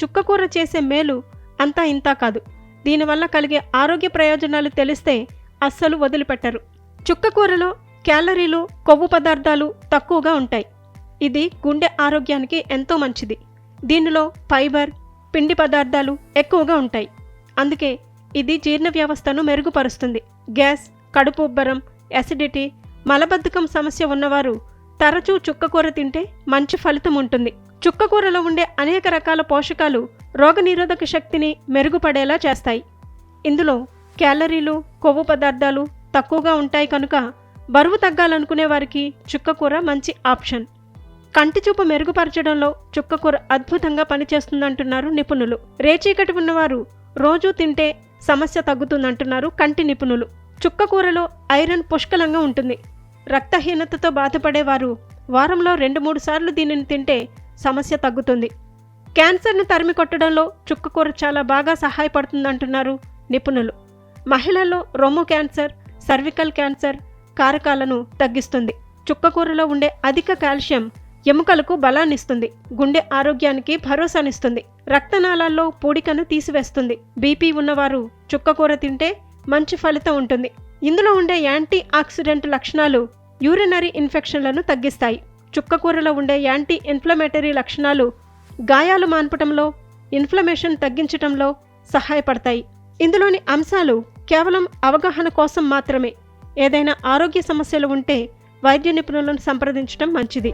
చుక్కకూర చేసే మేలు అంతా ఇంతా కాదు. దీనివల్ల కలిగే ఆరోగ్య ప్రయోజనాలు తెలిస్తే అస్సలు వదిలిపెట్టరు. చుక్కకూరలో క్యాలరీలు కొవ్వు పదార్థాలు తక్కువగా ఉంటాయి. ఇది గుండె ఆరోగ్యానికి ఎంతో మంచిది. దీనిలో ఫైబర్ పిండి పదార్థాలు ఎక్కువగా ఉంటాయి. అందుకే ఇది జీర్ణ వ్యవస్థను మెరుగుపరుస్తుంది. గ్యాస్ కడుపు ఉబ్బరం యాసిడిటీ మలబద్ధకం సమస్య ఉన్నవారు తరచూ చుక్కకూర తింటే మంచి ఫలితం ఉంటుంది. చుక్కకూరలో ఉండే అనేక రకాల పోషకాలు రోగనిరోధక శక్తిని మెరుగుపడేలా చేస్తాయి. ఇందులో క్యాలరీలు కొవ్వు పదార్థాలు తక్కువగా ఉంటాయి కనుక బరువు తగ్గాలనుకునే వారికి చుక్కకూర మంచి ఆప్షన్. కంటి చూపు మెరుగుపరచడంలో చుక్కకూర అద్భుతంగా పనిచేస్తుందంటున్నారు నిపుణులు. రేచీకటి ఉన్నవారు రోజూ తింటే సమస్య తగ్గుతుందంటున్నారు కంటి నిపుణులు. చుక్కకూరలో ఐరన్ పుష్కలంగా ఉంటుంది. రక్తహీనతతో బాధపడేవారు వారంలో రెండు మూడు సార్లు దీనిని తింటే సమస్య తగ్గుతుంది. క్యాన్సర్ను తరిమి కొట్టడంలో చుక్కకూర చాలా బాగా సహాయపడుతుందంటున్నారు నిపుణులు. మహిళల్లో రొమ్ము క్యాన్సర్ సర్వికల్ క్యాన్సర్ కారకాలను తగ్గిస్తుంది. చుక్కకూరలో ఉండే అధిక కాల్షియం ఎముకలకు బలాన్నిస్తుంది. గుండె ఆరోగ్యానికి భరోసానిస్తుంది. రక్తనాళాల్లో పూడికను తీసివేస్తుంది. బీపీ ఉన్నవారు చుక్కకూర తింటే మంచి ఫలితం ఉంటుంది. ఇందులో ఉండే యాంటీ ఆక్సిడెంట్ లక్షణాలు యూరినరీ ఇన్ఫెక్షన్లను తగ్గిస్తాయి. చుక్కకూరలో ఉండే యాంటీ ఇన్ఫ్లమేటరీ లక్షణాలు గాయాలు మాన్పటంలో ఇన్ఫ్లమేషన్ తగ్గించటంలో సహాయపడతాయి. ఇందులోని అంశాలు కేవలం అవగాహన కోసం మాత్రమే. ఏదైనా ఆరోగ్య సమస్యలు ఉంటే వైద్య నిపుణులను సంప్రదించడం మంచిది.